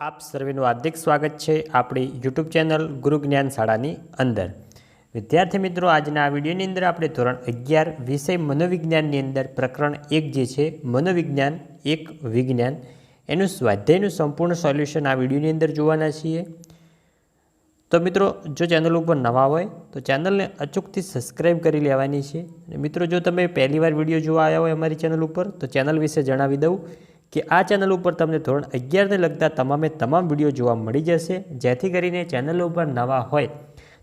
આપ સર્વેનું હાર્દિક સ્વાગત છે આપણી યુટ્યુબ ચેનલ ગુરુ જ્ઞાન શાળાની અંદર. વિદ્યાર્થી મિત્રો, આજના આ વિડીયોની અંદર આપણે ધોરણ અગિયાર વિષય મનોવિજ્ઞાનની અંદર પ્રકરણ એક જે છે, મનોવિજ્ઞાન એક વિજ્ઞાન, એનું સ્વાધ્યાયનું સંપૂર્ણ સોલ્યુશન આ વિડીયોની અંદર જોવાના છીએ. તો મિત્રો, જો ચેનલ ઉપર નવા હોય, તો ચેનલને અચૂકથી સબસ્ક્રાઈબ કરી લેવાની છે. મિત્રો, જો તમે પહેલીવાર વીડિયો જોવા આવ્યા હોય અમારી ચેનલ ઉપર, તો ચેનલ વિશે જણાવી દઉં. કે આ ચેનલ ઉપર તમને ધોરણ અગિયારને લગતા તમામે તમામ વીડિયો જોવા મળી જશે. જેથી કરીને ચેનલ ઉપર નવા હોય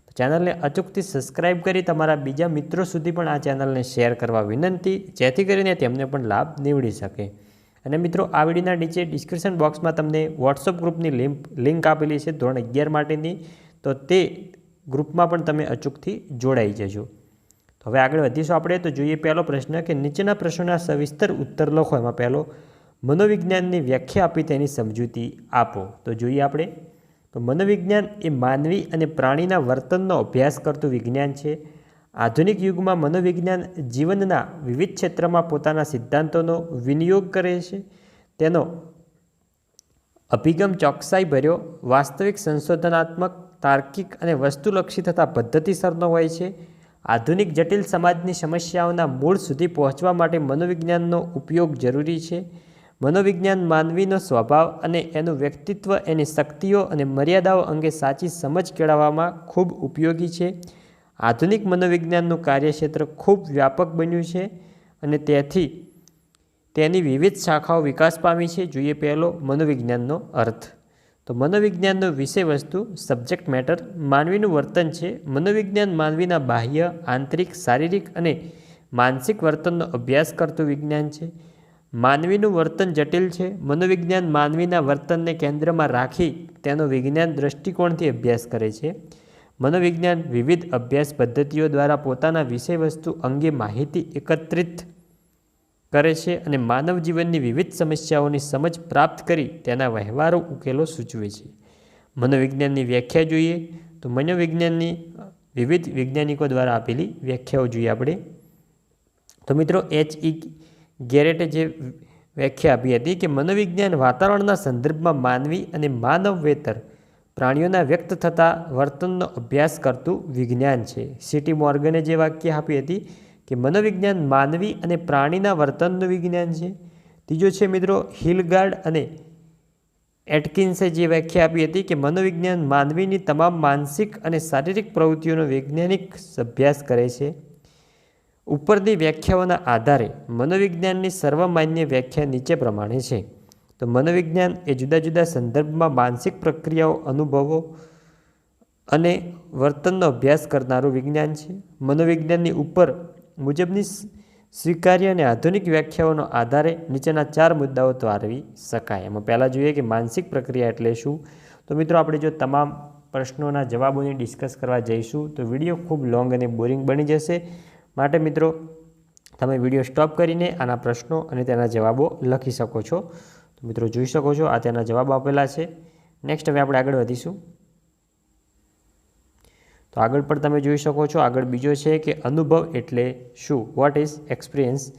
તો ચેનલને અચૂકથી સબસ્ક્રાઈબ કરી તમારા બીજા મિત્રો સુધી પણ આ ચેનલને શેર કરવા વિનંતી. જેથી કરીને તેમને પણ લાભ નીવડી શકે. અને મિત્રો, આ વિડીયોના નીચે ડિસ્ક્રિપ્શન બોક્સમાં તમને વોટ્સઅપ ગ્રુપની લિંક લિંક આપેલી છે ધોરણ અગિયાર માટેની. તો તે ગ્રુપમાં પણ તમે અચૂકથી જોડાઈ જજો. તો હવે આગળ વધીશું આપણે. તો જોઈએ પહેલો પ્રશ્ન કે નીચેના પ્રશ્નોના સવિસ્તર ઉત્તર લખો. એમાં પહેલો મનોવિજ્ઞાનની વ્યાખ્યા આપી તેની સમજૂતી આપો. તો જોઈએ આપણે. તો મનોવિજ્ઞાન એ માનવી અને પ્રાણીના વર્તનનો અભ્યાસ કરતું વિજ્ઞાન છે. આધુનિક યુગમાં મનોવિજ્ઞાન જીવનના વિવિધ ક્ષેત્રમાં પોતાના સિદ્ધાંતોનો વિનિયોગ કરે છે. તેનો અભિગમ ચોકસાઈભર્યો, વાસ્તવિક સંશોધનાત્મક, તાર્કિક અને વસ્તુલક્ષી તથા પદ્ધતિસરનો હોય છે. આધુનિક જટિલ સમાજની સમસ્યાઓના મૂળ સુધી પહોંચવા માટે મનોવિજ્ઞાનનો ઉપયોગ જરૂરી છે. મનોવિજ્ઞાન, માનવીનો સ્વભાવ અને એનું વ્યક્તિત્વ, એની શક્તિઓ અને મર્યાદાઓ અંગે સાચી સમજ કેળવવામાં ખૂબ ઉપયોગી છે. આધુનિક મનોવિજ્ઞાનનું કાર્યક્ષેત્ર ખૂબ વ્યાપક બન્યું છે અને તેથી તેની વિવિધ શાખાઓ વિકાસ પામી છે. જોઈએ પહેલો મનોવિજ્ઞાનનો અર્થ. તો મનોવિજ્ઞાનનો વિષય વસ્તુ સબ્જેક્ટ મેટર માનવીનું વર્તન છે. મનોવિજ્ઞાન માનવીના બાહ્ય, આંતરિક, શારીરિક અને માનસિક વર્તનનો અભ્યાસ કરતું વિજ્ઞાન છે. માનવીનું વર્તન જટિલ છે. મનોવિજ્ઞાન માનવીના વર્તનને કેન્દ્રમાં રાખી તેનો વિજ્ઞાન દ્રષ્ટિકોણથી અભ્યાસ કરે છે. મનોવિજ્ઞાન વિવિધ અભ્યાસ પદ્ધતિઓ દ્વારા પોતાના વિષય વસ્તુ અંગે માહિતી એકત્રિત કરે છે અને માનવ જીવનની વિવિધ સમસ્યાઓની સમજ પ્રાપ્ત કરી તેના વ્યવહારો ઉકેલો સૂચવે છે. મનોવિજ્ઞાનની વ્યાખ્યા જોઈએ તો મનોવિજ્ઞાનની વિવિધ વૈજ્ઞાનિકો દ્વારા આપેલી વ્યાખ્યાઓ જોઈએ આપણે. તો મિત્રો એચ ઈ ગેરેટે જે વ્યાખ્યા આપી હતી કે મનોવિજ્ઞાન વાતાવરણના સંદર્ભમાં માનવી અને માનવવેતર પ્રાણીઓના વ્યક્ત થતા વર્તનનો અભ્યાસ કરતું વિજ્ઞાન છે. સિટી મોર્ગને જે વાક્ય આપી હતી કે મનોવિજ્ઞાન માનવી અને પ્રાણીના વર્તનનું વિજ્ઞાન છે. ત્રીજો છે મિત્રો હિલગાર્ડ અને એટકિન્સે જે વ્યાખ્યા આપી હતી કે મનોવિજ્ઞાન માનવીની તમામ માનસિક અને શારીરિક પ્રવૃત્તિઓનો વૈજ્ઞાનિક અભ્યાસ કરે છે. ઉપરની વ્યાખ્યાઓના આધારે મનોવિજ્ઞાનની સર્વમાન્ય વ્યાખ્યા નીચે પ્રમાણે છે. તો મનોવિજ્ઞાન એ જુદા જુદા સંદર્ભમાં માનસિક પ્રક્રિયાઓ, અનુભવો અને વર્તનનો અભ્યાસ કરનારું વિજ્ઞાન છે. મનોવિજ્ઞાનની ઉપર મુજબની સ્વીકાર્ય અને આધુનિક વ્યાખ્યાઓનો આધારે નીચેના ચાર મુદ્દાઓ તારવી શકાય. એમાં પહેલાં જોઈએ કે માનસિક પ્રક્રિયા એટલે શું? તો મિત્રો આપણે જો તમામ પ્રશ્નોના જવાબોની ડિસ્કસ કરવા જઈશું તો વીડિયો ખૂબ લોંગ અને બોરિંગ બની જશે. માટે મિત્રો, તમે વીડિયો સ્ટોપ કરીને આના પ્રશ્નો અને તેના જવાબો લખી શકો છો. તો મિત્રો, જોઈ શકો છો, આ તેના જવાબ આપેલા છે. નેક્સ્ટ હવે આપણે આગળ વધીશું. તો આગળ પણ તમે જોઈ શકો છો, આગળ બીજો છે કે અનુભવ એટલે શું? વોટ ઇઝ એક્સપિરિયન્સ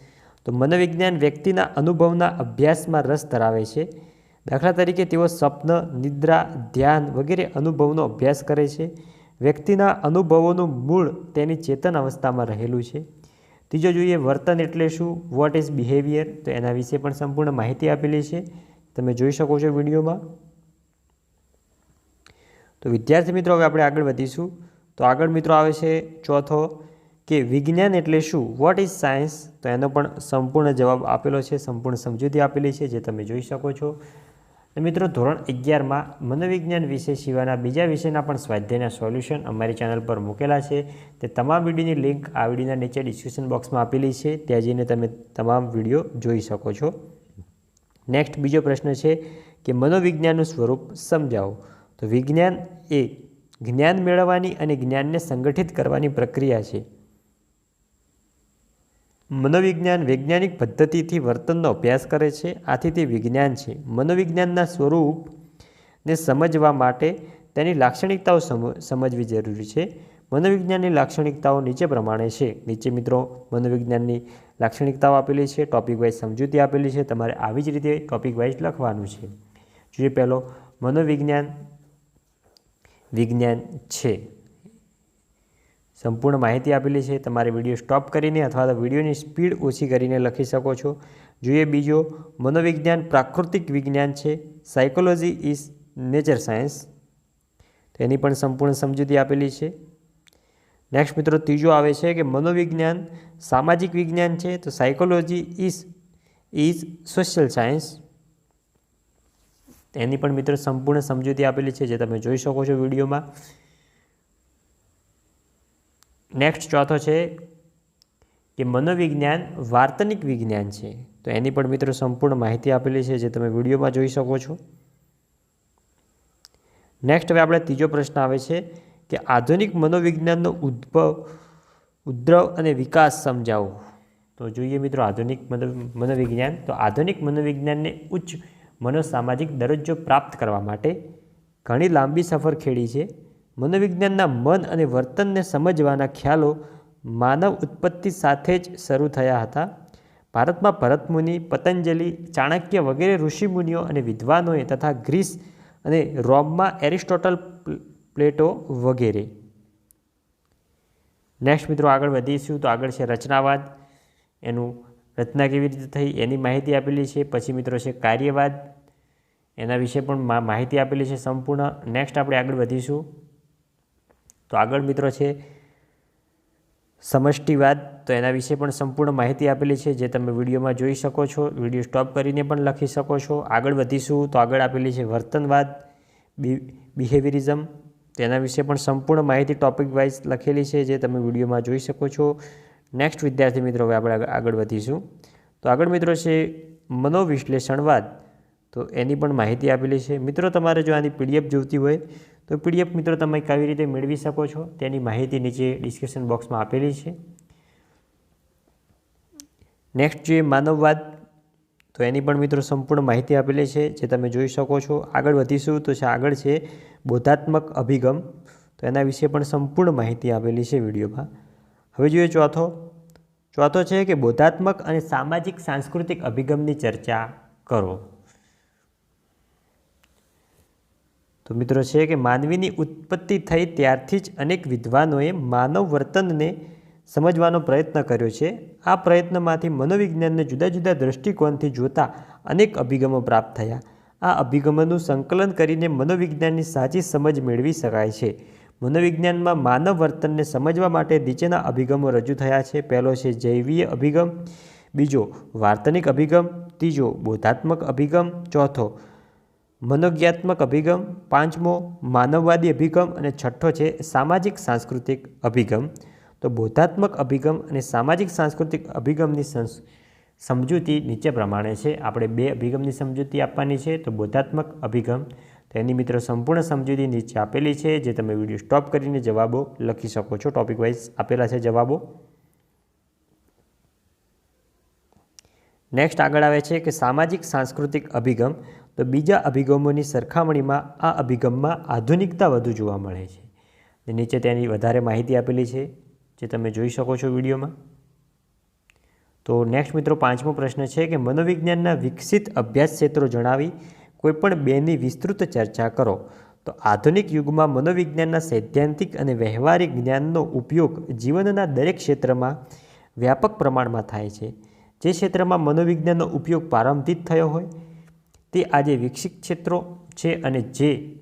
તો મનોવિજ્ઞાન વ્યક્તિના અનુભવના અભ્યાસમાં રસ ધરાવે છે. દાખલા તરીકે તેઓ સ્વપ્ન, નિદ્રા, ધ્યાન વગેરે અનુભવનો અભ્યાસ કરે છે. વ્યક્તિના અનુભવોનું મૂળ તેની ચેતન અવસ્થામાં રહેલું છે. ત્રીજો જોઈએ વર્તન એટલે શું? વોટ ઇઝ બિહેવિયર તો એના વિશે પણ સંપૂર્ણ માહિતી આપેલી છે. તમે જોઈ શકો છો વિડીયોમાં. તો વિદ્યાર્થી મિત્રો, હવે આપણે આગળ વધીશું. તો આગળ મિત્રો આવે છે ચોથો કે વિજ્ઞાન એટલે શું? વોટ ઇઝ સાયન્સ તો એનો પણ સંપૂર્ણ જવાબ આપેલો છે, સંપૂર્ણ સમજૂતી આપેલી છે, જે તમે જોઈ શકો છો. મિત્રો, ધોરણ અગિયારમાં મનોવિજ્ઞાન વિષય સિવાયના બીજા વિષયના પણ સ્વાધ્યાયના સોલ્યુશન અમારી ચેનલ પર મૂકેલા છે. તે તમામ વિડીયોની લિંક આ વિડીયોના નીચે ડિસ્ક્રિપ્શન બોક્સમાં આપેલી છે. ત્યાં જઈને તમે તમામ વીડિયો જોઈ શકો છો. નેક્સ્ટ બીજો પ્રશ્ન છે કે મનોવિજ્ઞાનનું સ્વરૂપ સમજાવો. તો વિજ્ઞાન એ જ્ઞાન મેળવવાની અને જ્ઞાનને સંગઠિત કરવાની પ્રક્રિયા છે. મનોવિજ્ઞાન વૈજ્ઞાનિક પદ્ધતિથી વર્તનનો અભ્યાસ કરે છે. આથી તે વિજ્ઞાન છે. મનોવિજ્ઞાનના સ્વરૂપને સમજવા માટે તેની લાક્ષણિકતાઓ સમજવી જરૂરી છે. મનોવિજ્ઞાનની લાક્ષણિકતાઓ નીચે પ્રમાણે છે. નીચે મિત્રો, મનોવિજ્ઞાનની લાક્ષણિકતાઓ આપેલી છે. ટોપિક વાઇઝ સમજૂતી આપેલી છે. તમારે આવી જ રીતે ટોપિક વાઇઝ લખવાનું છે. જોઈએ પહેલો, મનોવિજ્ઞાન, વિજ્ઞાન છે. સંપૂર્ણ માહિતી આપેલી છે. તમારે વીડિયો સ્ટોપ કરીને અથવા તો વિડીયોની સ્પીડ ઓછી કરીને લખી શકો છો. જોઈએ બીજો, મનોવિજ્ઞાન પ્રાકૃતિક વિજ્ઞાન છે. સાયકોલોજી ઇઝ નેચર સાયન્સ તેની પણ સંપૂર્ણ સમજૂતી આપેલી છે. નેક્સ્ટ મિત્રો, ત્રીજો આવે છે કે મનોવિજ્ઞાન સામાજિક વિજ્ઞાન છે. તો psychology is is social science એની પણ મિત્રો સંપૂર્ણ સમજૂતી આપેલી છે, જે તમે જોઈ શકો છો વિડીયોમાં. નેક્સ્ટ ચોથો છે કે મનોવિજ્ઞાન વાર્તનિક વિજ્ઞાન છે. તો એની પણ મિત્રો સંપૂર્ણ માહિતી આપેલી છે જે તમે વિડીયોમાં જોઈ શકો છો. નેક્સ્ટ હવે આપણે ત્રીજો પ્રશ્ન આવે છે કે આધુનિક મનોવિજ્ઞાનનો ઉદ્ભવ ઉદ્ભવ અને વિકાસ સમજાવો. તો જોઈએ મિત્રો આધુનિક મનો, મનોવિજ્ઞાન. તો આધુનિક મનોવિજ્ઞાનને ઉચ્ચ મનોસામાજિક દરજ્જો પ્રાપ્ત કરવા માટે ઘણી લાંબી સફર ખેડી છે. મનોવિજ્ઞાનના મન અને વર્તનને સમજવાના ખ્યાલો માનવ ઉત્પત્તિ સાથે જ શરૂ થયા હતા. ભારતમાં ભરતમુનિ પતંજલિ, ચાણક્ય વગેરે ઋષિમુનિઓ અને વિદ્વાનોએ તથા ગ્રીસ અને રોમમાં એરિસ્ટોટલ પ્લેટો વગેરે. નેક્સ્ટ મિત્રો આગળ વધીશું તો આગળ છે રચનાવાદ. એનું રચના કેવી રીતે થઈ એની માહિતી આપેલી છે. પછી મિત્રો છે કાર્યવાદ. એના વિશે પણ માહિતી આપેલી છે સંપૂર્ણ. નેક્સ્ટ આપણે આગળ વધીશું. તો આગળ મિત્રો છે સમષ્ટિવાદ. તો એના વિશે પણ સંપૂર્ણ માહિતી આપેલી છે, જે તમે વિડીયોમાં જોઈ શકો છો. વીડિયો સ્ટોપ કરીને પણ લખી શકો છો. આગળ વધીશું તો આગળ આપેલી છે વર્તનવાદ બિહેવિયરિઝમ. તેના વિશે પણ સંપૂર્ણ માહિતી ટોપિક વાઇઝ લખેલી છે, જે તમે વિડીયોમાં જોઈ શકો છો. નેક્સ્ટ વિદ્યાર્થી મિત્રો, હવે આપણે આગળ- આગળ વધીશું. તો આગળ મિત્રો છે મનોવિશ્લેષણવાદ. તો એની પણ માહિતી આપેલી છે. મિત્રો, તમારે જો આની પીડીએફ જોઈતી હોય તો પીડીએફ મિત્રો તમે કેવી રીતે મેળવી શકો છો તેની માહિતી નીચે ડિસ્ક્રિપ્શન બોક્સમાં આપેલી છે. નેક્સ્ટ જોઈએ માનવવાદ. તો એની પણ મિત્રો સંપૂર્ણ માહિતી આપેલી છે જે તમે જોઈ શકો છો. આગળ વધીશું તો છે, આગળ છે બોધાત્મક અભિગમ. તો એના વિશે પણ સંપૂર્ણ માહિતી આપેલી છે વિડીયોમાં. હવે જોઈએ ચોથો. ચોથો છે કે બોધાત્મક અને સામાજિક સાંસ્કૃતિક અભિગમની ચર્ચા કરો. તો મિત્રો છે કે માનવીની ઉત્પત્તિ થઈ ત્યારથી જ અનેક વિદ્વાનોએ માનવ વર્તનને સમજવાનો પ્રયત્ન કર્યો છે. આ પ્રયત્નમાંથી મનોવિજ્ઞાનને જુદા જુદા દૃષ્ટિકોણથી જોતા અનેક અભિગમો પ્રાપ્ત થયા. આ અભિગમોનું સંકલન કરીને મનોવિજ્ઞાનની સાચી સમજ મેળવી શકાય છે. મનોવિજ્ઞાનમાં માનવ વર્તનને સમજવા માટે નીચેના અભિગમો રજૂ થયા છે. પહેલો છે જૈવીય અભિગમ, બીજો વાર્તનિક અભિગમ, ત્રીજો બોધાત્મક અભિગમ, ચોથો મનોજ્ઞાત્મક અભિગમ, પાંચમો, માનવવાદી અભિગમ અને છઠ્ઠો છે સામાજિક સાંસ્કૃતિક અભિગમ. તો બોધાત્મક અભિગમ અને સામાજિક સાંસ્કૃતિક અભિગમની સમજૂતી નીચે પ્રમાણે છે. આપણે બે અભિગમની સમજૂતી આપવાની છે, તો બોધાત્મક અભિગમ. તો એની મિત્રો સંપૂર્ણ સમજૂતી નીચે આપેલી છે, જે તમે વીડિયો સ્ટોપ કરીને જવાબો લખી શકો છો. ટોપિક વાઇઝ આપેલા છે જવાબો. નેક્સ્ટ આગળ આવે છે કે સામાજિક સાંસ્કૃતિક અભિગમ. તો બીજા અભિગમોની સરખામણીમાં આ અભિગમમાં આધુનિકતા વધુ જોવા મળે છે. નીચે તેની વધારે માહિતી આપેલી છે, જે તમે જોઈ શકો છો વિડીયોમાં. તો નેક્સ્ટ મિત્રો, પાંચમો પ્રશ્ન છે કે મનોવિજ્ઞાનના વિકસિત અભ્યાસ ક્ષેત્રો જણાવી કોઈપણ બેની વિસ્તૃત ચર્ચા કરો. તો આધુનિક યુગમાં મનોવિજ્ઞાનના સૈદ્ધાંતિક અને વ્યવહારિક જ્ઞાનનો ઉપયોગ જીવનના દરેક ક્ષેત્રમાં વ્યાપક પ્રમાણમાં થાય છે. જે ક્ષેત્રમાં મનોવિજ્ઞાનનો ઉપયોગ પ્રારંભિત થયો હોય તે આજે વિકસિત ક્ષેત્રો છે અને જે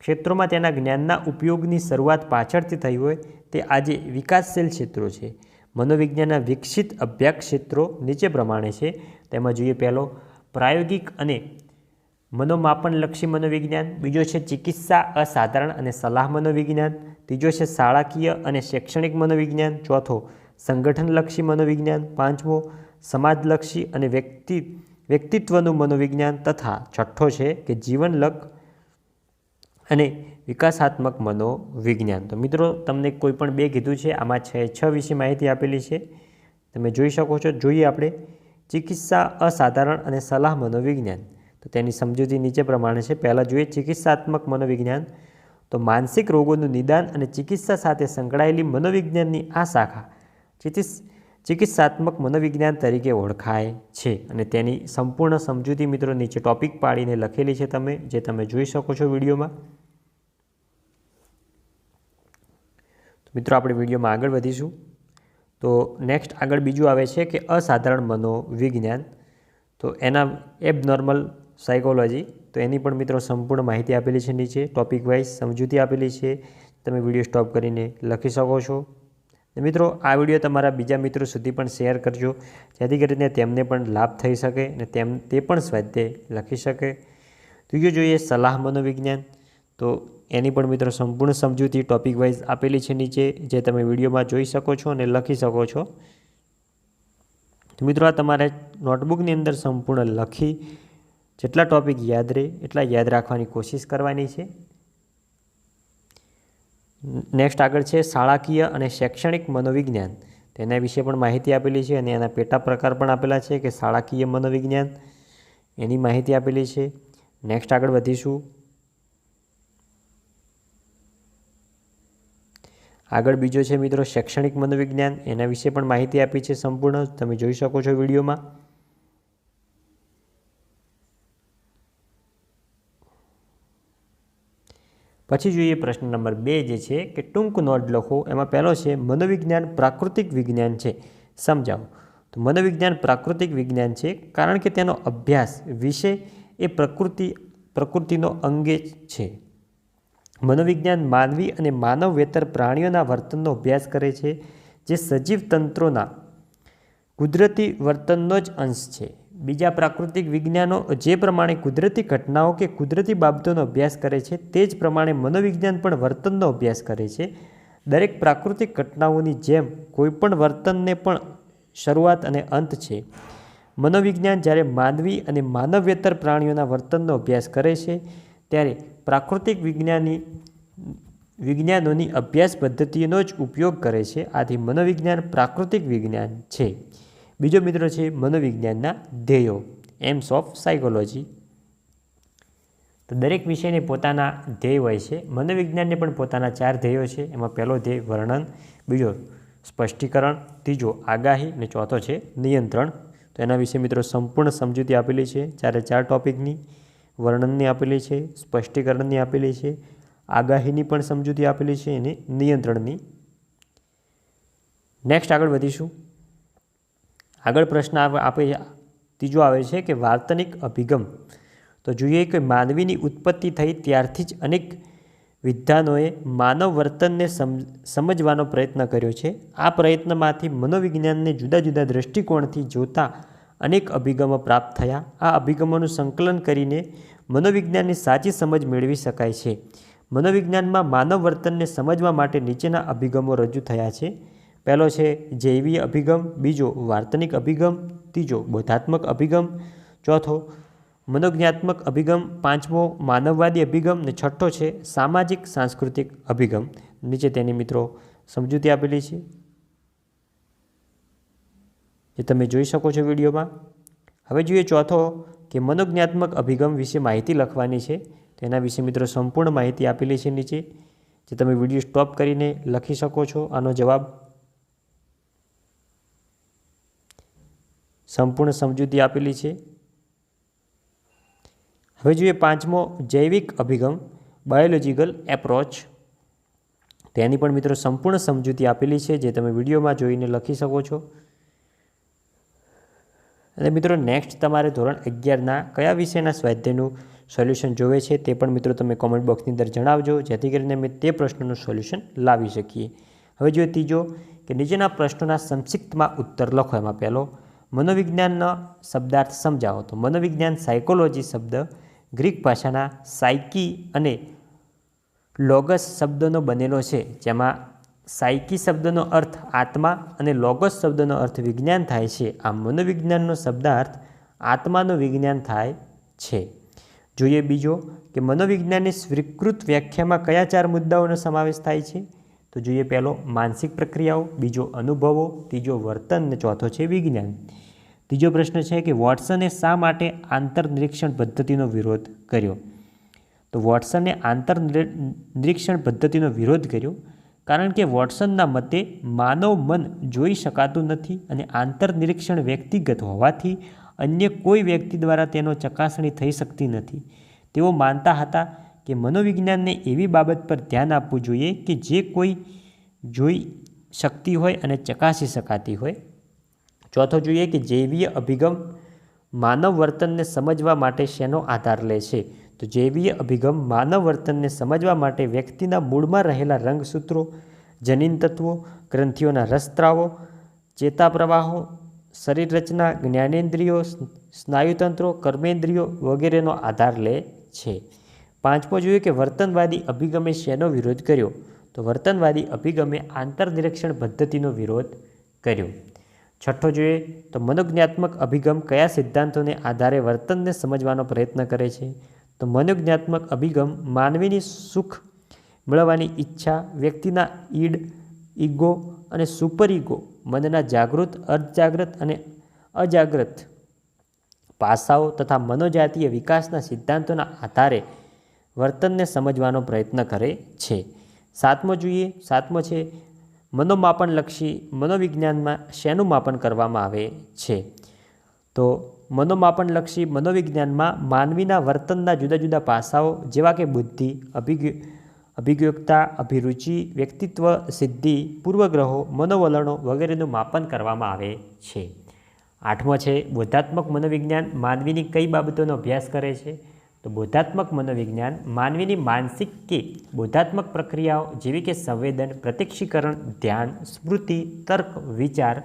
ક્ષેત્રોમાં તેના જ્ઞાનના ઉપયોગની શરૂઆત પાછળથી થઈ હોય તે આજે વિકાસશીલ ક્ષેત્રો છે. મનોવિજ્ઞાનના વિકસિત અભ્યાસ ક્ષેત્રો નીચે પ્રમાણે છે. તેમાં જોઈએ પહેલો, પ્રાયોગિક અને મનોમાપનલક્ષી મનોવિજ્ઞાન. બીજો છે ચિકિત્સા અસાધારણ અને સલાહ મનોવિજ્ઞાન. ત્રીજો છે શાળાકીય અને શૈક્ષણિક મનોવિજ્ઞાન. ચોથો, સંગઠનલક્ષી મનોવિજ્ઞાન. પાંચમો, સમાજલક્ષી અને વ્યક્તિ વ્યક્તિત્વનું મનોવિજ્ઞાન તથા છઠ્ઠો છે કે જીવનલક અને વિકાસાત્મક મનોવિજ્ઞાન. તો મિત્રો, તમને કોઈ પણ બે કીધું છે, આમાં છે છ વિશે માહિતી આપેલી છે. તમે જોઈ શકો છો, જોઈએ આપણે. ચિકિત્સા અસાધારણ અને સલાહ મનોવિજ્ઞાન. તો તેની સમજૂતી નીચે પ્રમાણે છે. પહેલાં જોઈએ ચિકિત્સાત્મક મનોવિજ્ઞાન. તો માનસિક રોગોનું નિદાન અને ચિકિત્સા સાથે સંકળાયેલી મનોવિજ્ઞાનની આ શાખા. ચિકિત્સ ચિકિત્સાત્મક મનોવિજ્ઞાન તરીકે ઓળખાય છે અને તેની સંપૂર્ણ સમજૂતી મિત્રો નીચે ટોપિક પાડીને લખેલી છે તમે, જે તમે જોઈ શકો છો વિડીયોમાં. મિત્રો, આપણે વિડીયોમાં આગળ વધીશું. તો નેક્સ્ટ આગળ બીજું આવે છે કે અસાધારણ મનોવિજ્ઞાન. તો એના એબનોર્મલ સાયકોલોજી, તો એની પણ મિત્રો સંપૂર્ણ માહિતી આપેલી છે નીચે, ટોપિક વાઇઝ સમજૂતી આપેલી છે. તમે વીડિયો સ્ટોપ કરીને લખી શકો છો. મિત્રો, આ વીડિયો તમારા બીજા મિત્રો સુધી પણ શેર કરજો, જેથી કરીને તેમને પણ લાભ થઈ શકે અને તેમ, તે પણ સ્વાધ્યાય લખી શકે. ત્રીજું જોઈએ સલાહ મનોવિજ્ઞાન. તો એની પણ મિત્રો સંપૂર્ણ સમજૂતી ટોપિક વાઇઝ આપેલી છે નીચે, જે તમે વિડીયોમાં જોઈ શકો છો અને લખી શકો છો. મિત્રો, આ તમારે નોટબુકની અંદર સંપૂર્ણ લખી, જેટલા ટોપિક યાદ રહે એટલા યાદ રાખવાની કોશિશ કરવાની છે. નેક્સ્ટ આગળ છે શાળાકીય અને શૈક્ષણિક મનોવિજ્ઞાન. તેના વિશે પણ માહિતી આપેલી છે અને એના પેટા પ્રકાર પણ આપેલા છે કે શાળાકીય મનોવિજ્ઞાન. એની માહિતી આપેલી છે. નેક્સ્ટ આગળ વધીશું. આગળ બીજો છે મિત્રો શૈક્ષણિક મનોવિજ્ઞાન. એના વિશે પણ માહિતી આપી છે સંપૂર્ણ. તમે જોઈ શકો છો વિડીયોમાં. પછી જોઈએ પ્રશ્ન નંબર બે જે છે કે ટૂંક નોટ લખો. એમાં પહેલો છે, મનોવિજ્ઞાન પ્રાકૃતિક વિજ્ઞાન છે. સમજાવો. તો મનોવિજ્ઞાન પ્રાકૃતિક વિજ્ઞાન છે કારણ કે તેનો અભ્યાસ વિષય એ પ્રકૃતિ, પ્રકૃતિનો અંગે છે. મનોવિજ્ઞાન માનવી અને માનવ વેતર પ્રાણીઓના વર્તનનો અભ્યાસ કરે છે, જે સજીવ તંત્રોના કુદરતી વર્તનનો જ અંશ છે. બીજા પ્રાકૃતિક વિજ્ઞાનો જે પ્રમાણે કુદરતી ઘટનાઓ કે કુદરતી બાબતોનો અભ્યાસ કરે છે, તે જ પ્રમાણે મનોવિજ્ઞાન પણ વર્તનનો અભ્યાસ કરે છે. દરેક પ્રાકૃતિક ઘટનાઓની જેમ કોઈપણ વર્તનને પણ શરૂઆત અને અંત છે. મનોવિજ્ઞાન જ્યારે માનવી અને માનવ્યતર પ્રાણીઓના વર્તનનો અભ્યાસ કરે છે, ત્યારે પ્રાકૃતિક વિજ્ઞાની, વિજ્ઞાનોની અભ્યાસ પદ્ધતિનો જ ઉપયોગ કરે છે. આથી મનોવિજ્ઞાન પ્રાકૃતિક વિજ્ઞાન છે. બીજો મિત્રો છે મનોવિજ્ઞાનના ધ્યેયો, એમ્સ ઓફ સાયકોલોજી. તો દરેક વિષયને પોતાના ધ્યેય હોય છે. મનોવિજ્ઞાનને પણ પોતાના ચાર ધ્યેયો છે. એમાં પહેલો ધ્યેય વર્ણન, બીજો સ્પષ્ટીકરણ, ત્રીજો આગાહી અને ચોથો છે નિયંત્રણ. તો એના વિશે મિત્રો સંપૂર્ણ સમજૂતી આપેલી છે. ચારે ચાર ટોપિકની વર્ણનની આપેલી છે, સ્પષ્ટીકરણની આપેલી છે, આગાહીની પણ સમજૂતી આપેલી છે અને નિયંત્રણની. નેક્સ્ટ આગળ વધીશું. આગળ પ્રશ્ન આપે ત્રીજો આવે છે કે વાર્તનિક અભિગમ. તો જોઈએ કે માનવીની ઉત્પત્તિ થઈ ત્યારથી જ અનેક વિદ્વાનોએ માનવ વર્તનને સમજવાનો પ્રયત્ન કર્યો છે. આ પ્રયત્નમાંથી મનોવિજ્ઞાનને જુદા જુદા દૃષ્ટિકોણથી જોતા અનેક અભિગમો પ્રાપ્ત થયા. આ અભિગમોનું સંકલન કરીને મનોવિજ્ઞાનની સાચી સમજ મેળવી શકાય છે. મનોવિજ્ઞાનમાં માનવ વર્તનને સમજવા માટે નીચેના અભિગમો રજૂ થયા છે. પહેલો છે જૈવીય અભિગમ, બીજો વાર્તનિક અભિગમ, ત્રીજો બોધાત્મક અભિગમ, ચોથો મનોજ્ઞાત્મક અભિગમ, પાંચમો માનવવાદી અભિગમ ને છઠ્ઠો છે સામાજિક સાંસ્કૃતિક અભિગમ. નીચે તેની મિત્રો સમજૂતી આપેલી છે. જે તમે જોઈ શકો છો વિડીયોમાં. હવે જોઈએ ચોથો કે મનોજ્ઞાત્મક અભિગમ વિશે માહિતી લખવાની છે. તેના વિશે મિત્રો સંપૂર્ણ માહિતી આપેલી છે નીચે. જે તમે વીડિયો સ્ટોપ કરીને લખી શકો છો. આનો જવાબ સંપૂર્ણ સમજૂતી આપેલી છે. હવે જોઈએ પાંચમો જૈવિક અભિગમ બાયોલોજીકલ એપ્રોચ તેની પણ મિત્રો સંપૂર્ણ સમજૂતી આપેલી છે, જે તમે વિડીયોમાં જોઈને લખી શકો છો. અને મિત્રો નેક્સ્ટ તમારે ધોરણ અગિયારના કયા વિષયના સ્વાધ્યાયનું સોલ્યુશન જોવે છે તે પણ મિત્રો તમે કોમેન્ટ બોક્સની અંદર જણાવજો, જેથી કરીને અમે તે પ્રશ્નનું સોલ્યુશન લાવી શકીએ. હવે જોઈએ ત્રીજો કે નીચેના પ્રશ્નોના સંક્ષિપ્તમાં ઉત્તર લખો એમાં પહેલો. મનોવિજ્ઞાનનો શબ્દાર્થ સમજાવો. તો મનોવિજ્ઞાન સાયકોલોજી શબ્દ, ગ્રીક ભાષાના સાયકી અને લોગસ શબ્દનો બનેલો છે, જેમાં સાયકી શબ્દનો અર્થ આત્મા અને લોગસ શબ્દનો અર્થ વિજ્ઞાન થાય છે. આ મનોવિજ્ઞાનનો શબ્દાર્થ આત્માનું વિજ્ઞાન થાય છે. જોઈએ બીજો કે મનોવિજ્ઞાનની સ્વીકૃત વ્યાખ્યામાં કયા ચાર મુદ્દાઓનો સમાવેશ થાય છે? તો જોઈએ પહેલો, માનસિક પ્રક્રિયાઓ, બીજો અનુભવો, ત્રીજો વર્તન અને ચોથો છે વિજ્ઞાન. ત્રીજો પ્રશ્ન છે કે વોટ્સને શા માટે આંતરનિરીક્ષણ પદ્ધતિનો વિરોધ કર્યો? તો વોટ્સને આંતર નિરીક્ષણ પદ્ધતિનો વિરોધ કર્યો કારણ કે વોટસનના મતે માનવ મન જોઈ શકાતું નથી અને આંતરનિરીક્ષણ વ્યક્તિગત હોવાથી અન્ય કોઈ વ્યક્તિ દ્વારા તેનો ચકાસણી થઈ શકતી નથી. તેઓ માનતા હતા કે મનોવિજ્ઞાનને એવી બાબત પર ધ્યાન આપવું જોઈએ કે જે કોઈ જોઈ શકતી હોય અને ચકાસી શકાતી હોય. ચોથો જોઈએ કે જૈવીય અભિગમ માનવ વર્તનને સમજવા માટે શેનો આધાર લે છે? તો જૈવીય અભિગમ માનવ વર્તનને સમજવા માટે વ્યક્તિના મૂળમાં રહેલા રંગસૂત્રો, જનીન તત્વો, ગ્રંથિઓના રસત્રાવો ચેતાપ્રવાહો શરીર રચના જ્ઞાનેન્દ્રિયો સ્નાયુતંત્રો, કર્મેન્દ્રિયો વગેરેનો આધાર લે છે. પાંચમો જોઈએ કે વર્તનવાદી અભિગમે શેનો વિરોધ કર્યો? તો વર્તનવાદી અભિગમે આંતરનિરીક્ષણ પદ્ધતિનો વિરોધ કર્યો. છઠ્ઠો જોઈએ તો મનોજ્ઞાત્મક અભિગમ કયા સિદ્ધાંતોને આધારે વર્તનને સમજવાનો પ્રયત્ન કરે છે? તો મનોજ્ઞાત્મક અભિગમ માનવીની સુખ મેળવવાની ઈચ્છા, વ્યક્તિના ઈડ, ઈગો અને સુપર ઈગો મનના જાગૃત અર્ધજાગ્રત અને અજાગ્રત પાસાઓ તથા મનોજાતીય વિકાસના સિદ્ધાંતોના આધારે વર્તનને સમજવાનો પ્રયત્ન કરે છે. સાતમો જોઈએ, સાતમો છે, મનોમાપનલક્ષી મનોવિજ્ઞાનમાં શેનું માપન કરવામાં આવે છે? તો મનોમાપનલક્ષી મનોવિજ્ઞાનમાં માનવીના વર્તનના જુદા જુદા પાસાઓ જેવા કે બુદ્ધિ અભિગ્ય અભિજ્ઞતા અભિરુચિ, વ્યક્તિત્વ, સિદ્ધિ, પૂર્વગ્રહો, મનોવલણો વગેરેનું માપન કરવામાં આવે છે. આઠમો છે, બોધાત્મક મનોવિજ્ઞાન માનવીની કઈ બાબતોનો અભ્યાસ કરે છે? તો બોધાત્મક મનોવિજ્ઞાન માનવીની માનસિક કે બોધાત્મક પ્રક્રિયાઓ જેવી કે સંવેદન પ્રત્યક્ષીકરણ ધ્યાન, સ્મૃતિ, તર્ક, વિચાર,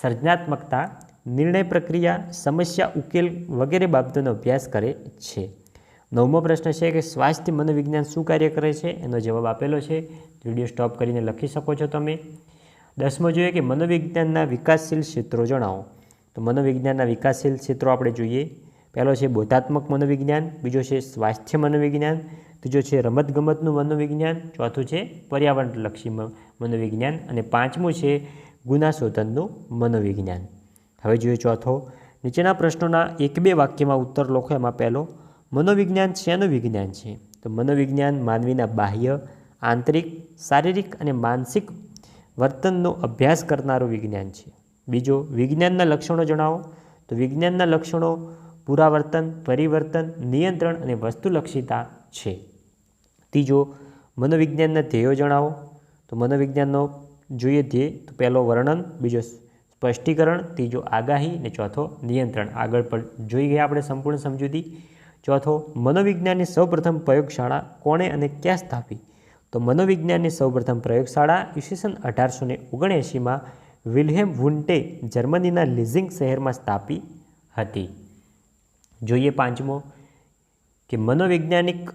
સર્જનાત્મકતા, નિર્ણય પ્રક્રિયા, સમસ્યા, ઉકેલ વગેરે બાબતોનો અભ્યાસ કરે છે. નવમો પ્રશ્ન છે કે સ્વાસ્થ્ય મનોવિજ્ઞાન શું કાર્ય કરે છે? એનો જવાબ આપેલો છે. વીડિયો સ્ટોપ કરીને લખી શકો છો તમે. દસમો જોઈએ કે મનોવિજ્ઞાનના વિકાસશીલ ક્ષેત્રો જણાવો. તો મનોવિજ્ઞાનના વિકાસશીલ ક્ષેત્રો આપણે જોઈએ. પહેલો છે બોધાત્મક મનોવિજ્ઞાન, બીજો છે સ્વાસ્થ્ય મનોવિજ્ઞાન, ત્રીજો છે રમતગમતનું મનોવિજ્ઞાન, ચોથું છે પર્યાવરણલક્ષી મનોવિજ્ઞાન અને પાંચમું છે ગુનાશોધનનું મનોવિજ્ઞાન. હવે જોઈએ ચોથો. નીચેના પ્રશ્નોના એક બે વાક્યમાં ઉત્તર લખો, એમાં પહેલો, મનોવિજ્ઞાન શેનું વિજ્ઞાન છે? તો મનોવિજ્ઞાન માનવીના બાહ્ય, આંતરિક, શારીરિક અને માનસિક વર્તનનો અભ્યાસ કરનારું વિજ્ઞાન છે. બીજો, વિજ્ઞાનના લક્ષણો જણાવો. તો વિજ્ઞાનના લક્ષણો પુરાવર્તન, પરિવર્તન, નિયંત્રણ અને વસ્તુલક્ષિતા છે. ત્રીજો, મનોવિજ્ઞાનના ધ્યેયો જણાવો. તો મનોવિજ્ઞાનનો જોઈએ ધ્યેય, તો પહેલો વર્ણન, બીજો સ્પષ્ટીકરણ, ત્રીજો આગાહી અને ચોથો નિયંત્રણ. આગળ પર જોઈ ગયા આપણે સંપૂર્ણ સમજૂતી. ચોથો, મનોવિજ્ઞાનની સૌપ્રથમ પ્રયોગશાળા કોણે અને ક્યાં સ્થાપી? તો મનોવિજ્ઞાનની સૌપ્રથમ પ્રયોગશાળા ઈસવીસન અઢારસો ને ઓગણએંશીમાં વિલ્હેમ વુન્ટે જર્મનીના લિઝિંગ શહેરમાં સ્થાપી હતી. જોઈએ પાંચમો, કે મનોવૈજ્ઞાનિક,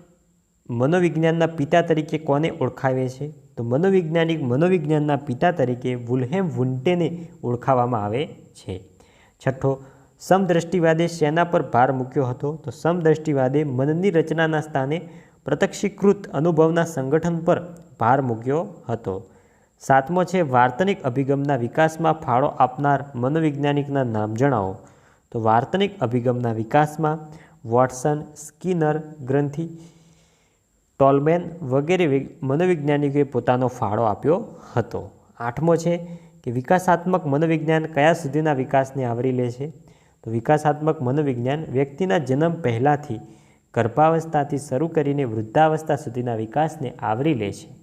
મનોવિજ્ઞાનના પિતા તરીકે કોને ઓળખાવે છે? તો મનોવૈજ્ઞાનિક મનોવિજ્ઞાનના પિતા તરીકે વુલ્હેમ વુન્ટેને ઓળખાવવામાં આવે છે. છઠ્ઠો, સમદ્રષ્ટિવાદે શેના પર ભાર મૂક્યો હતો. તો સમદ્રષ્ટિવાદે મનની રચનાના સ્થાને પ્રત્યક્ષીકૃત અનુભવના સંગઠન પર ભાર મૂક્યો હતો. સાતમો છે, વાર્તનિક અભિગમના વિકાસમાં ફાળો આપનાર મનોવૈજ્ઞાનિકના નામ જણાવો. તો વાર્તનિક અભિગમના વિકાસમાં વોટસન, સ્કિનર ગ્રંથિ, ટોલમેન વગેરે મનોવૈજ્ઞાનિકોએ પોતાનો ફાળો આપ્યો હતો. આઠમો છે કે વિકાસાત્મક મનોવિજ્ઞાન કયા સુધીના વિકાસને આવરી લે છે? તો વિકાસાત્મક મનોવિજ્ઞાન વ્યક્તિના જન્મ પહેલાંથી ગર્ભાવસ્થાથી શરૂ કરીને વૃદ્ધાવસ્થા સુધીના વિકાસને આવરી લે છે.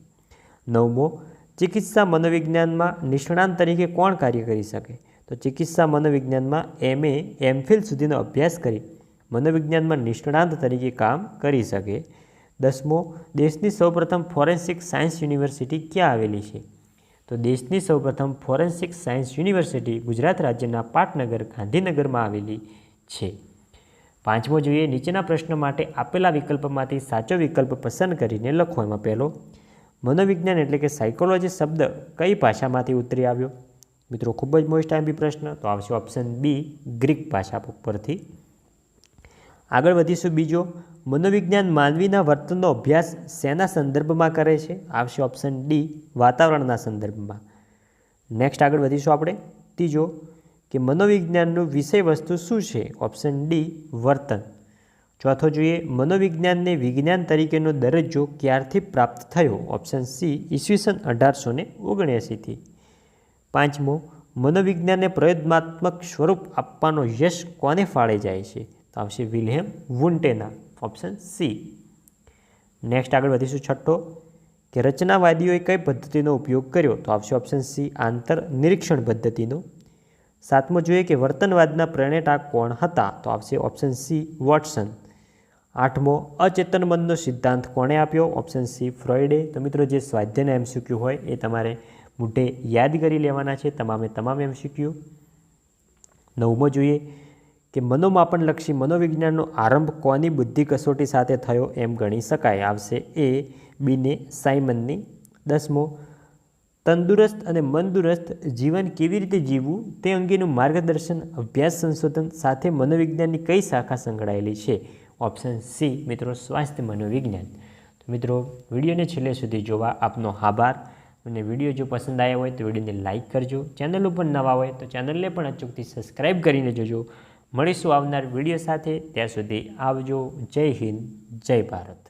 નવમો, ચિકિત્સા મનોવિજ્ઞાનમાં નિષ્ણાંત તરીકે કોણ કાર્ય કરી શકે? તો ચિકિત્સા મનોવિજ્ઞાનમાં એમએ એમફિલ સુધીનો અભ્યાસ કરી મનોવિજ્ઞાનમાં નિષ્ણાંત તરીકે કામ કરી શકે. દસમો, દેશની સૌપ્રથમ ફોરેન્સિક સાયન્સ યુનિવર્સિટી ક્યાં આવેલી છે? તો દેશની સૌપ્રથમ ફોરેન્સિક સાયન્સ યુનિવર્સિટી ગુજરાત રાજ્યના પાટનગર, ગાંધીનગરમાં આવેલી છે. પાંચમો જોઈએ, નીચેના પ્રશ્ન માટે આપેલા વિકલ્પમાંથી સાચો વિકલ્પ પસંદ કરીને લખો એમાં પહેલો. મનોવિજ્ઞાન એટલે કે સાયકોલોજી શબ્દ કઈ ભાષામાંથી ઉતરી આવ્યો? મિત્રો, ખૂબ જ મોસ્ટ આઈમ્પી પ્રશ્ન. તો આવશે ઓપ્શન બી ગ્રીક ભાષા પરથી. આગળ વધીશું બીજો. મનોવિજ્ઞાન માનવીના વર્તનનો અભ્યાસ શેના સંદર્ભમાં કરે છે? આવશે ઓપ્શન ડી વાતાવરણના સંદર્ભમાં. નેક્સ્ટ આગળ વધીશું આપણે. ત્રીજો, કે મનોવિજ્ઞાનનું વિષય વસ્તુ શું છે? ઓપ્શન ડી વર્તન. ચોથો જોઈએ, મનોવિજ્ઞાનને વિજ્ઞાન તરીકેનો દરજ્જો ક્યારથી પ્રાપ્ત થયો? ઓપ્શન સી ઈસવીસન અઢારસો ને ઓગણએંસીથી પાંચમો, મનોવિજ્ઞાનને પ્રયોગાત્મક સ્વરૂપ આપવાનો યશ કોને ફાળે જાય છે? તો આવશે વિલહેમ વુન્ટેના, ઓપ્શન સી. નેક્સ્ટ આગળ વધીશું છઠ્ઠો, કે રચનાવાદીઓએ કઈ પદ્ધતિનો ઉપયોગ કર્યો? તો આવશે ઓપ્શન સી, આંતર નિરીક્ષણ પદ્ધતિનો. સાતમો જોઈએ કે વર્તનવાદના પ્રણેતા કોણ હતા? તો આવશે ઓપ્શન સી, વોટસન. આઠમો, અચેતન મનનો સિદ્ધાંત કોણે આપ્યો? ઓપ્શન સી ફ્રોઇડે તો મિત્રો, જે સ્વાધ્યાયના એમસીક્યુ હોય એ તમારે મોઢે યાદ કરી લેવાના છે તમામે તમામ એમસીક્યુ. નવમો જોઈએ કે મનોમાપનલક્ષી મનોવિજ્ઞાનનો આરંભ કોની બુદ્ધિ કસોટી સાથે થયો એમ ગણી શકાય. આવશે એ બીને સાયમનની. દસમો, તંદુરસ્ત અને મનદુરસ્ત જીવન કેવી રીતે જીવવું તે અંગેનું માર્ગદર્શન અભ્યાસ સંશોધન સાથે મનોવિજ્ઞાનની કઈ શાખા સંકળાયેલી છે? ઓપ્શન સી, મિત્રો, સ્વાસ્થ્ય મનોવિજ્ઞાન. મિત્રો, વિડીયોને છેલ્લે સુધી જોવા આપનો આભાર. અને વીડિયો જો પસંદ આવ્યો હોય તો વિડીયોને લાઇક કરજો. ચેનલ ઉપર નવા હોય તો ચેનલને પણ અચૂકથી સબસ્ક્રાઈબ કરીને જોજો. મળીશું આવનાર વીડિયો સાથે. ત્યાં સુધી આવજો. જય હિન્દ. જય ભારત.